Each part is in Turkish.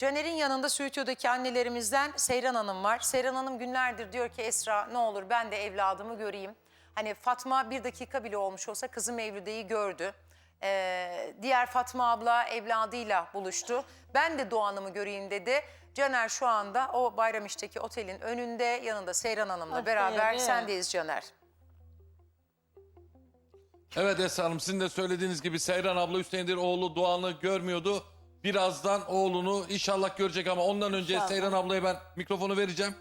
Caner'in yanında stüdyodaki annelerimizden Seyran Hanım var. Seyran Hanım günlerdir diyor ki Esra ne olur ben de evladımı göreyim. Hani Fatma bir dakika bile olmuş olsa kızım Evride'yi gördü. Ee, diğer Fatma abla evladıyla buluştu. Ben de Doğan'ımı göreyim dedi. Caner şu anda o Bayramiş'teki otelin önünde yanında Seyran Hanım'la Ah, beraber evet. sendeyiz Caner. Evet Esra Hanım sizin de söylediğiniz gibi Seyran abla Hüseyin'dir oğlu Doğan'ı görmüyordu. Birazdan oğlunu inşallah görecek ama ondan önce İnşallah. Seyran ablaya ben mikrofonu vereceğim.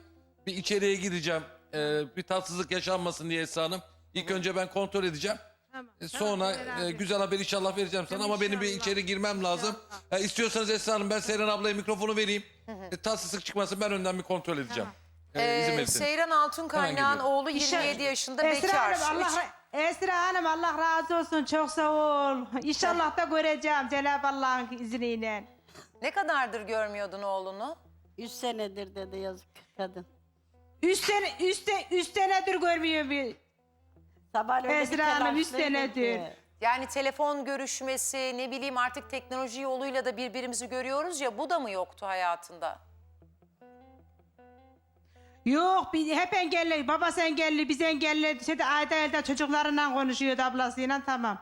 Bir içeriye gireceğim. Ee, bir tatsızlık yaşanmasın diye Esra Hanım. İlk önce ben kontrol edeceğim. Tamam. E, Sonra e, güzel haber inşallah vereceğim sana ama benim bir inşallah. içeri girmem lazım. E, istiyorsanız Esra Hanım ben Seyran ablaya mikrofonu vereyim. E, tatsızlık çıkmasın ben önden bir kontrol edeceğim. İzin Ee, verirseniz. Seyran Altun kaynağın geliyorum. oğlu 27 yaşında Esra bekar. Hanım, Allah, Üç- Esra Hanım Allah razı olsun. Çok sağ ol. İnşallah da göreceğim Cenab-ı Allah'ın izniyle. Ne kadardır görmüyordun oğlunu? Üç senedir dedi yazık kadın. Üç sene, üste, üç senedir görmüyor bir. Sabah öyle bir Hanım, üç telaşlıydı senedir. ki. Yani telefon görüşmesi, ne bileyim artık teknoloji yoluyla da birbirimizi görüyoruz ya bu da mı yoktu hayatında? Yok bir, hep engelli. Babası engelli, biz engelli. İşte ayda elde çocuklarından konuşuyordu ablasıyla tamam.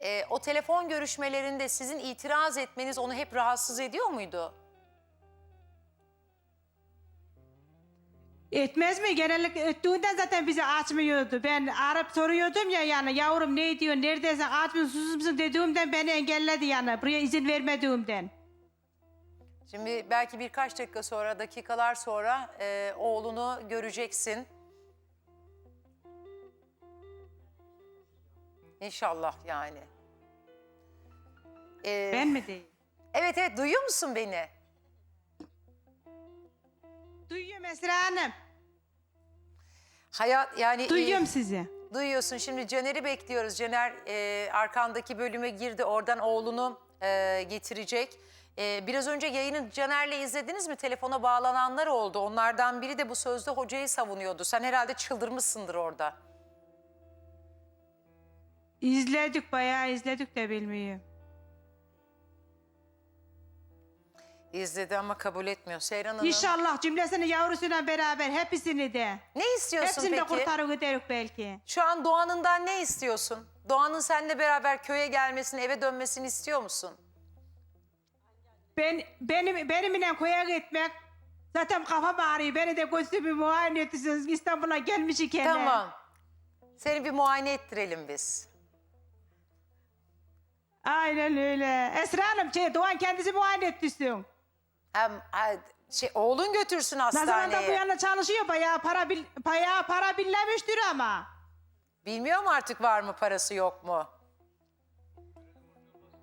Ee, o telefon görüşmelerinde sizin itiraz etmeniz onu hep rahatsız ediyor muydu? Etmez mi? Genellikle öttüğünden zaten bizi açmıyordu. Ben arayıp soruyordum ya yani yavrum ne diyor, neredesin, aç mısın, susuz musun dediğimden beni engelledi yani. Buraya izin vermediğimden. Şimdi belki birkaç dakika sonra, dakikalar sonra e, oğlunu göreceksin. İnşallah yani. Ee, Ben mi değil? Evet evet duyuyor musun beni? Duyuyorum Esra Hanım. Hayat yani e, Duyuyorum sizi. duyuyorsun şimdi Caner'i bekliyoruz. Caner e, arkandaki bölüme girdi oradan oğlunu e, getirecek. E, biraz önce yayını Caner'le izlediniz mi? Telefona bağlananlar oldu. Onlardan biri de bu sözde hocayı savunuyordu. Sen herhalde çıldırmışsındır orada. İzledik bayağı izledik de bilmiyorum. İzledi ama kabul etmiyor. Seyran Hanım. İnşallah cümlesini yavrusuyla beraber hepsini de. Ne istiyorsun Hepsini de peki? kurtarır giderik belki. Şu an Doğan'ından ne istiyorsun? Doğan'ın seninle beraber köye gelmesini, eve dönmesini istiyor musun? Ben benim benimle koya gitmek zaten kafam ağrıyor. Beni de götürüp bir muayene etsiniz. İstanbul'a gelmiş iken. Tamam. Seni bir muayene ettirelim biz. Aynen öyle. Esra Hanım şey, Doğan kendisi muayene ettirsin. Hem ha, şey, oğlun götürsün Ne zaman da bu hastaneye. yana çalışıyor bayağı para bil, bayağı para billemiştir ama. Bilmiyorum artık var mı parası yok mu?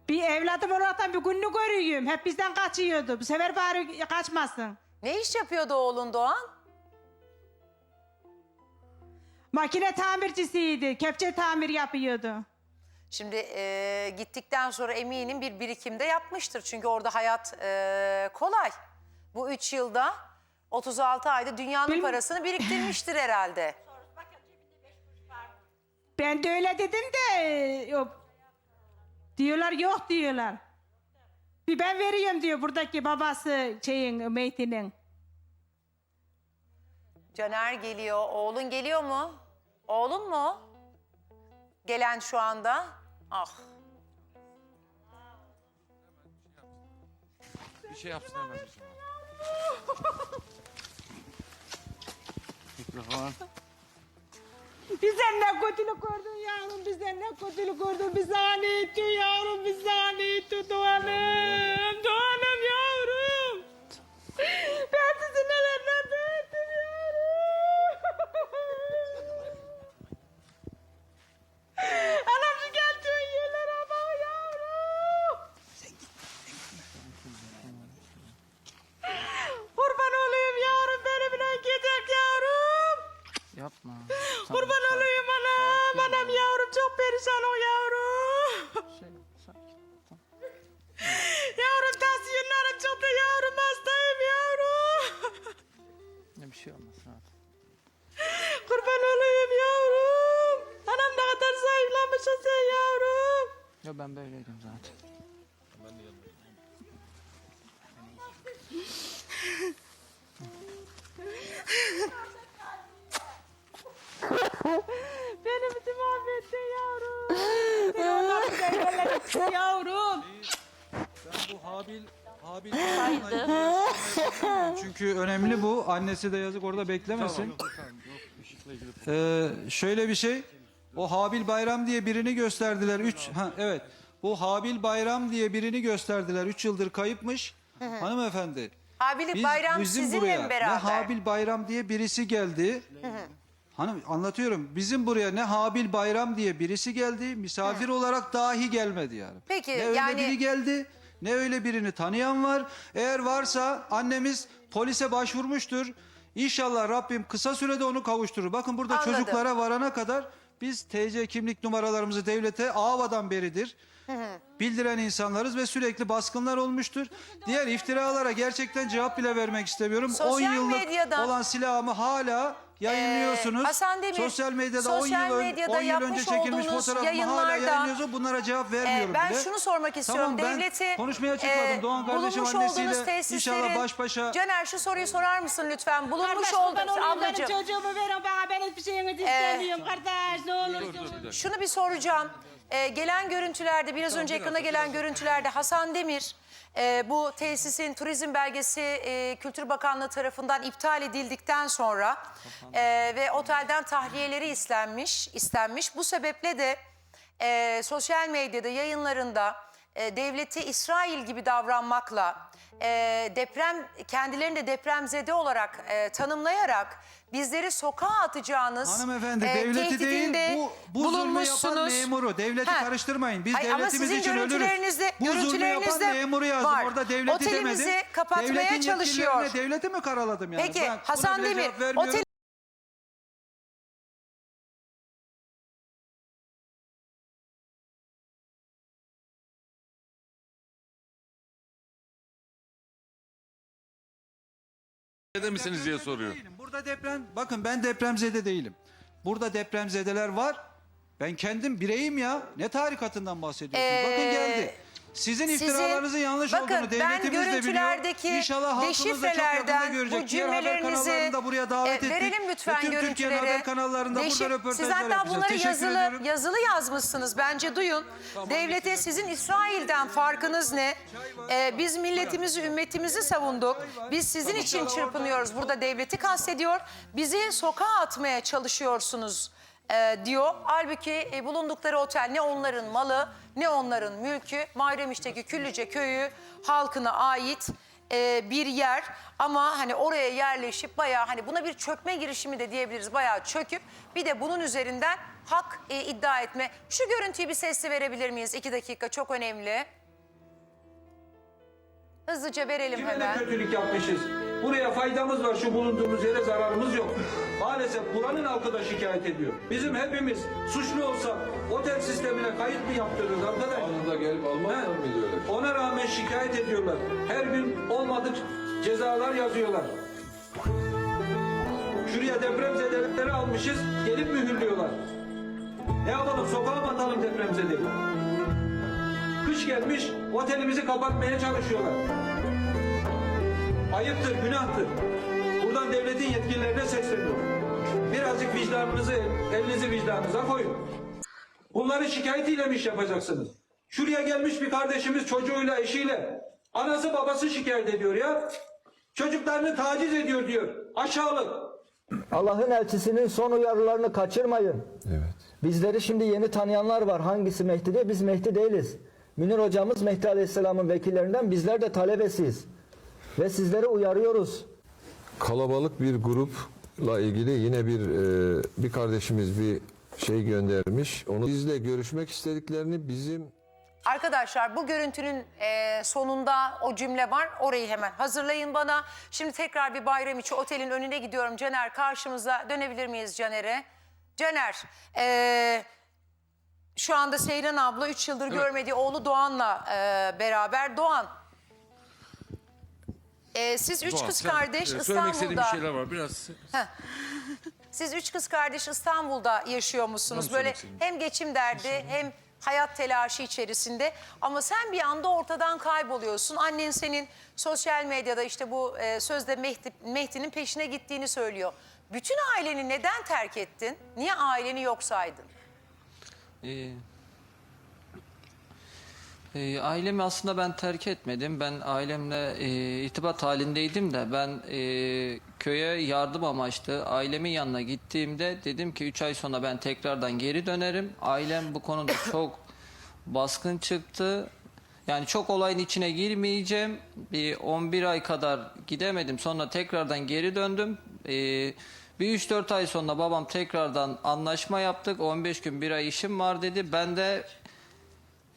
Bir evladım olaraktan bir gününü görüyorum. Hep bizden kaçıyordu. Bu sefer bari kaçmasın. Ne iş yapıyordu oğlun Doğan? Makine tamircisiydi. Kepçe tamir yapıyordu. Şimdi e, gittikten sonra eminim bir birikimde yapmıştır. Çünkü orada hayat e, kolay. Bu üç yılda 36 ayda dünyanın Bilmi- parasını biriktirmiştir herhalde. Ben de öyle dedim de yok. Diyorlar yok diyorlar. Bir ben veriyorum diyor buradaki babası şeyin Meytin'in. Caner geliyor. Oğlun geliyor mu? Oğlun mu? Gelen şu anda. Ah. Bir şey yapsın hemen. Mikrofon. Bizden ne kötülük gördün yavrum bizden ne kötülük gördün? Biz sana ne ettin yavrum? Biz sana ne ettin? Doğan'ım Doğan'ım Çünkü önemli bu. Annesi de yazık orada beklemesin. Ee, şöyle bir şey. O Habil Bayram diye birini gösterdiler. Üç, ha, evet. Bu Habil Bayram diye birini gösterdiler. Üç yıldır kayıpmış. Hanımefendi. Habil Biz, Bayram bizim sizinle buraya mi ne beraber? Habil Bayram diye birisi geldi. Hanım anlatıyorum. Bizim buraya ne Habil Bayram diye birisi geldi. Misafir olarak dahi gelmedi yani. Peki, ne öyle yani- biri geldi ne öyle birini tanıyan var. Eğer varsa annemiz polise başvurmuştur. İnşallah Rabbim kısa sürede onu kavuşturur. Bakın burada Anladım. çocuklara varana kadar biz TC kimlik numaralarımızı devlete AVA'dan beridir bildiren insanlarız ve sürekli baskınlar olmuştur. Diğer iftiralara gerçekten cevap bile vermek istemiyorum. 10 Sosyal yıllık medyadan- olan silahımı hala yayınlıyorsunuz. Ee, Hasan Demir, sosyal medyada 10 sosyal yıl, ön- medyada 10 yıl önce yapmış çekilmiş fotoğrafımı hala yayınlıyorsunuz. Bunlara cevap vermiyorum Ee, ben bile. şunu sormak istiyorum. Tamam, ben Devleti konuşmaya çıkmadım. e, Doğan kardeşim annesiyle inşallah baş başa- Caner şu soruyu sorar mısın lütfen? Bulunmuş olduğunuz ablacığım. çocuğumu verin bana ben hiçbir şeyinizi istemiyorum kardeş ne olursun. Şunu bir soracağım. Ee, gelen görüntülerde biraz önce ekrana gelen görüntülerde Hasan Demir e, bu tesisin turizm belgesi e, Kültür Bakanlığı tarafından iptal edildikten sonra e, ve otelden tahliyeleri istenmiş istenmiş. Bu sebeple de e, sosyal medyada yayınlarında e, devleti İsrail gibi davranmakla e, deprem kendilerini de depremzede olarak e, tanımlayarak bizleri sokağa atacağınız Hanımefendi e, devleti değil tehdidinde bu, bu zulmü yapan bulunmuşsunuz. memuru. Devleti Ha. karıştırmayın. Biz Hayır, ama devletimiz sizin için ölürüz. görüntülerinizde- Bu zulmü yapan görüntülerinizde memuru yazdım. var. Orada devleti Otelimizi demedim. kapatmaya Devletin çalışıyor. yetkililerine devleti mi karaladım yani? Peki Ben buna Hasan bile Demir cevap vermiyorum. Otel Ede misiniz diye soruyor. Değilim. Burada deprem, bakın ben depremzede değilim. Burada depremzedeler var. Ben kendim bireyim ya. Ne tarikatından bahsediyorsunuz? Ee, bakın geldi. Sizin iftiralarınızın yanlış bakın, olduğunu devletimiz de biliyor. İnşallah halkımız da çok yakında görecek. bu Diğer haber kanallarını buraya davet e, ettik. verelim lütfen Bütün Türkiye'nin haber kanallarında Deşif- burada röportajlar Siz hatta bunları Teşekkür yazılı, ediyorum. yazılı yazmışsınız. Bence duyun. Devlete sizin İsrail'den farkınız ne? Ee, biz milletimizi, ümmetimizi savunduk. Biz sizin için çırpınıyoruz. Burada devleti kastediyor. Bizi sokağa atmaya çalışıyorsunuz e, diyor. Halbuki e, bulundukları otel ne onların malı ne onların mülkü. Mahremiş'teki Küllüce köyü halkına ait e, bir yer ama hani oraya yerleşip bayağı hani buna bir çökme girişimi de diyebiliriz bayağı çöküp bir de bunun üzerinden hak e, iddia etme. Şu görüntüyü bir sesli verebilir miyiz? İki dakika çok önemli. Hızlıca verelim Kime ne hemen. kötülük yapmışız? Buraya faydamız var, şu bulunduğumuz yere zararımız yok. Maalesef buranın halkı da şikayet ediyor. Bizim hepimiz suçlu olsak otel sistemine kayıt mı yaptırıyoruz arkadaş? Anında gelip almazlar mıydı öyle? Ona rağmen şikayet ediyorlar. Her gün olmadık cezalar yazıyorlar. Şuraya depremzedeleri almışız, gelip mühürlüyorlar. Ne yapalım, sokağa mı atalım depremzedeyi? Kış gelmiş, otelimizi kapatmaya çalışıyorlar. Ayıptır, günahtır. Buradan devletin yetkililerine sesleniyorum. Birazcık vicdanınızı, elinizi vicdanınıza koyun. Bunları şikayetiyle mi iş yapacaksınız? Şuraya gelmiş bir kardeşimiz çocuğuyla, eşiyle. Anası babası şikayet ediyor ya. Çocuklarını taciz ediyor diyor. Aşağılık. Allah'ın elçisinin son uyarılarını kaçırmayın. Evet. Bizleri şimdi yeni tanıyanlar var. Hangisi Mehdi diye? Biz Mehdi değiliz. Münir hocamız Mehdi Aleyhisselam'ın vekillerinden bizler de talebesiyiz. Ve sizleri uyarıyoruz. Kalabalık bir grupla ilgili yine bir e, bir kardeşimiz bir şey göndermiş. Onu bizle görüşmek istediklerini bizim Arkadaşlar bu görüntünün e, sonunda o cümle var. Orayı hemen hazırlayın bana. Şimdi tekrar bir bayram içi otelin önüne gidiyorum. Caner karşımıza dönebilir miyiz Caner'e? Caner, e, şu anda Seyran abla 3 yıldır görmediği oğlu Doğan'la e, beraber. Doğan, e, siz üç Doğan, kız sen, kardeş e, Söylemek istediğim İstanbul'da... şeyler var. Biraz Siz üç kız kardeş İstanbul'da yaşıyor musunuz? Onu Böyle istedim. hem geçim derdi hem hayat telaşı içerisinde. Ama sen bir anda ortadan kayboluyorsun. Annen senin sosyal medyada işte bu e, sözde Mehdi, Mehdi'nin peşine gittiğini söylüyor. Bütün aileni neden terk ettin? Niye aileni yok saydın? Ee, Ee, ailemi aslında ben terk etmedim. Ben ailemle e, irtibat halindeydim de ben e, köye yardım amaçlı ailemin yanına gittiğimde dedim ki 3 ay sonra ben tekrardan geri dönerim. Ailem bu konuda çok baskın çıktı. Yani çok olayın içine girmeyeceğim. Bir 11 ay kadar gidemedim. Sonra tekrardan geri döndüm. Ee, bir 3-4 ay sonra babam tekrardan anlaşma yaptık. 15 gün bir ay işim var dedi. Ben de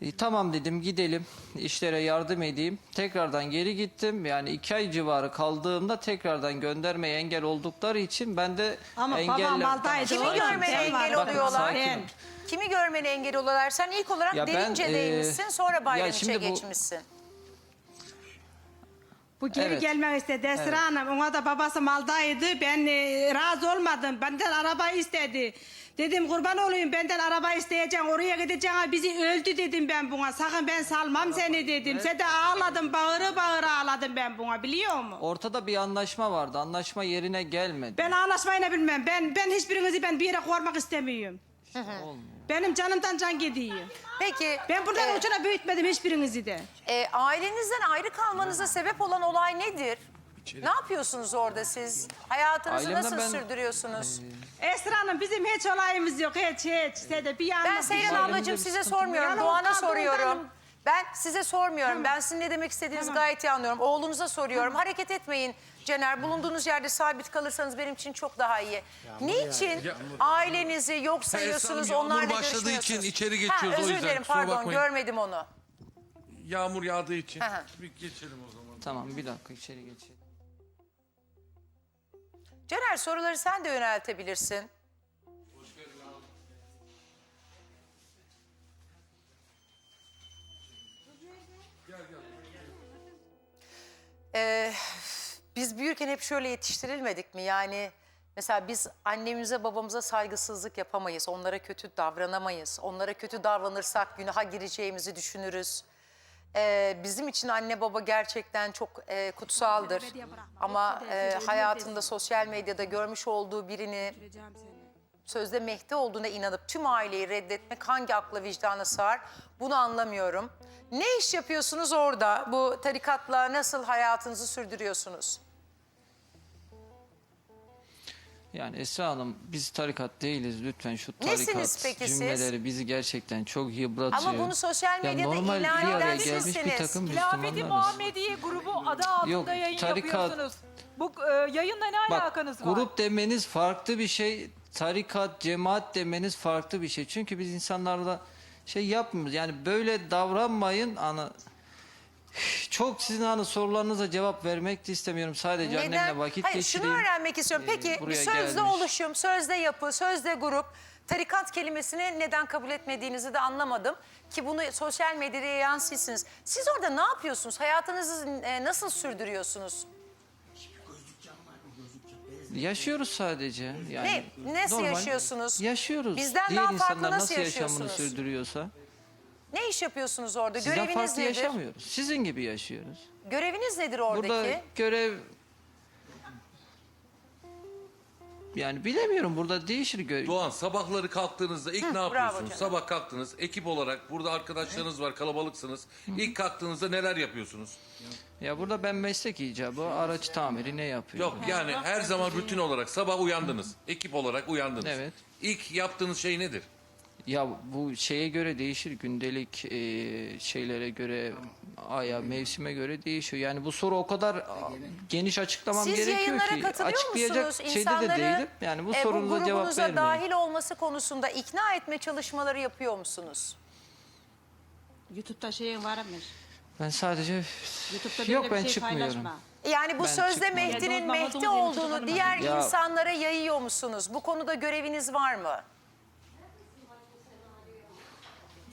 e, tamam dedim gidelim işlere yardım edeyim. Tekrardan geri gittim. Yani iki ay civarı kaldığımda tekrardan göndermeye engel oldukları için ben de Ama babam engeller... aldaydı. Kimi Doğru. Sen engel var. oluyorlar? sakin ol. Kimi görmene engel oluyorlar? Sen ilk olarak Ya ben, Derince'deymişsin e, sonra ya Bayramiç'e şimdi bu- geçmişsin. Bu geri Evet. gelmek istedi Esra Hanım. Ona da babası maldaydı. Ben e, razı olmadım. Benden araba istedi. Dedim kurban olayım benden araba isteyeceksin oraya gideceksin bizi öldü dedim ben buna sakın ben salmam seni dedim. Sen de ağladım bağırı bağırı ağladım ben buna biliyor musun? Ortada bir anlaşma vardı. Anlaşma yerine gelmedi. Ben anlaşmayı ne bilmem. Ben ben hiçbirinizi ben bir yere koymak istemiyorum. Benim canımdan can gidiyor. Peki Ben buradan e, ucuna büyütmedim hiçbirinizi de. e, ailenizden ayrı kalmanıza sebep olan olay nedir? Ne yapıyorsunuz orada siz? Hayatınızı Ailemden nasıl ben- sürdürüyorsunuz? Esra Hanım bizim hiç olayımız yok hiç hiç. Size de bir Ben yalnız Seyran Ailemde ablacığım size sormuyorum. Yani Doğan'a soruyorum. buradan- Ben size sormuyorum. Ben sizin ne demek istediğinizi gayet iyi anlıyorum. Oğlunuza soruyorum. Hareket etmeyin Cener. Bulunduğunuz yerde sabit kalırsanız benim için çok daha iyi. Niçin ailenizi yok sayıyorsunuz, Hanım, yağmur onlarla başladığı için içeri geçiyoruz, ha, o özür yüzden. dilerim Kusura pardon bakmayın. görmedim onu. Yağmur yağdığı için. Aha. Bir geçelim o zaman. Tamam bir dakika içeri geçelim. Cener soruları sen de yöneltebilirsin. Ee, biz büyürken hep şöyle yetiştirilmedik mi? Yani mesela biz annemize babamıza saygısızlık yapamayız. Onlara kötü davranamayız. Onlara kötü davranırsak günaha gireceğimizi düşünürüz. Ee, bizim için anne baba gerçekten çok e, kutsaldır. Ama e, hayatında sosyal medyada görmüş olduğu birini sözde Mehdi olduğuna inanıp tüm aileyi reddetmek hangi akla vicdana sığar bunu anlamıyorum. Ne iş yapıyorsunuz orada? Bu tarikatla nasıl hayatınızı sürdürüyorsunuz? Yani Esra Hanım biz tarikat değiliz lütfen şu tarikat Nesiniz peki siz? cümleleri bizi gerçekten çok yıpratıyor. Ama bunu sosyal Ya medyada normal ilan bir araya eden gelmiş bir takım Hilafeti Müslümanlarız. Muhammediye grubu adı altında Yok, yayın tarikat- yapıyorsunuz. Bu e, yayınla ne Bak alakanız var? grup demeniz farklı bir şey. Tarikat, cemaat demeniz farklı bir şey. Çünkü biz insanlarla şey yapmıyoruz. Yani böyle davranmayın. Ana çok sizin hani sorularınıza cevap vermek de istemiyorum. Sadece annemle vakit Hayır, geçireyim. şunu öğrenmek istiyorum. Ee, Peki buraya sözde gelmiş. oluşum, sözde yapı, sözde grup, tarikat kelimesini neden kabul etmediğinizi de anlamadım. Ki bunu sosyal medyaya yansıtsınız. Siz orada ne yapıyorsunuz? Hayatınızı e, nasıl sürdürüyorsunuz? Yaşıyoruz sadece. Yani Ne- nasıl normal yaşıyorsunuz? Yaşıyoruz. Bizden Diğer daha farklı insanlar nasıl nasıl yaşamını yaşıyorsunuz? sürdürüyorsa Ne iş yapıyorsunuz orada? sizden Göreviniz farklı nedir? yaşamıyoruz. Sizin gibi yaşıyoruz. Göreviniz nedir oradaki? Burada görev yani bilemiyorum burada değişir görev. Doğan sabahları kalktığınızda ilk ne yapıyorsunuz? canım. Sabah kalktınız ekip olarak burada arkadaşlarınız var kalabalıksınız. İlk kalktığınızda neler yapıyorsunuz? Ya burada ben meslek icabı araç tamiri ne yapıyorum? Yok yani her zaman rutin olarak sabah uyandınız. Ekip olarak uyandınız. Evet. İlk yaptığınız şey nedir? Ya bu şeye göre değişir gündelik e, şeylere göre aya mevsime göre değişiyor. Yani bu soru o kadar a, geniş açıklamam Siz gerekiyor yayınlara ki katılıyor açıklayacak musunuz? şeyde de değilim. Yani bu e, sorunuza cevap grubunuza vermeyeyim. dahil olması konusunda ikna etme çalışmaları yapıyor musunuz? YouTube'da şeyin varmış. Ben sadece YouTube'da böyle yok bir ben şey çıkmıyorum. paylaşma. Yani bu Ben sözde çıkmadım. Mehdi'nin Mehdi olduğunu diğer Ya- insanlara yayıyor musunuz? Bu konuda göreviniz var mı?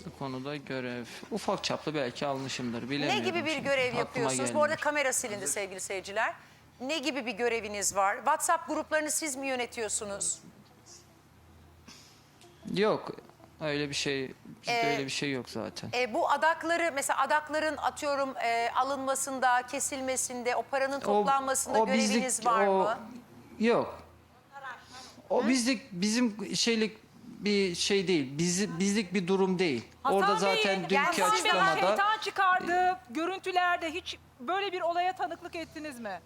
Bu konuda görev ufak çaplı belki almışımdır Ne bilemiyorum. gibi bir şimdi. görev Aklıma yapıyorsunuz? Bu gelmiyor. arada kamera silindi sevgili seyirciler. Ne gibi bir göreviniz var? WhatsApp gruplarını siz mi yönetiyorsunuz? Yok öyle bir şey bizde Ee, öyle bir şey yok zaten. E, bu adakları mesela adakların atıyorum e, alınmasında, kesilmesinde, o paranın toplanmasında göreviniz var o- mı? Yok. O bizlik bizim şeylik bir şey değil. Bizi, bizlik bir durum değil. Hasan Orada Bey'in- zaten dünkü Hasan Bey'in açıklamada şeytan çıkardığı görüntülerde hiç böyle bir olaya tanıklık ettiniz mi?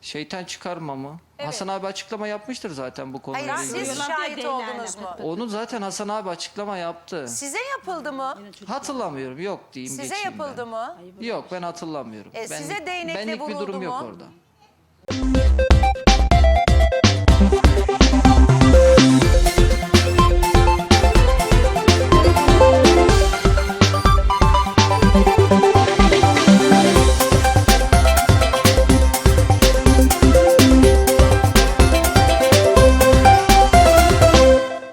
şeytan çıkarma mı? Evet. Hasan abi açıklama yapmıştır zaten bu konuyla Hayır ilgili. siz şahit oldunuz mu? Onu zaten Hasan abi açıklama yaptı. Size yapıldı mı? Hatırlamıyorum. Yok diyeyim Size geçeyim yapıldı ben. mı? Yok ben hatırlamıyorum. E, size değnekle benlik bir durum vuruldu yok mu? orada.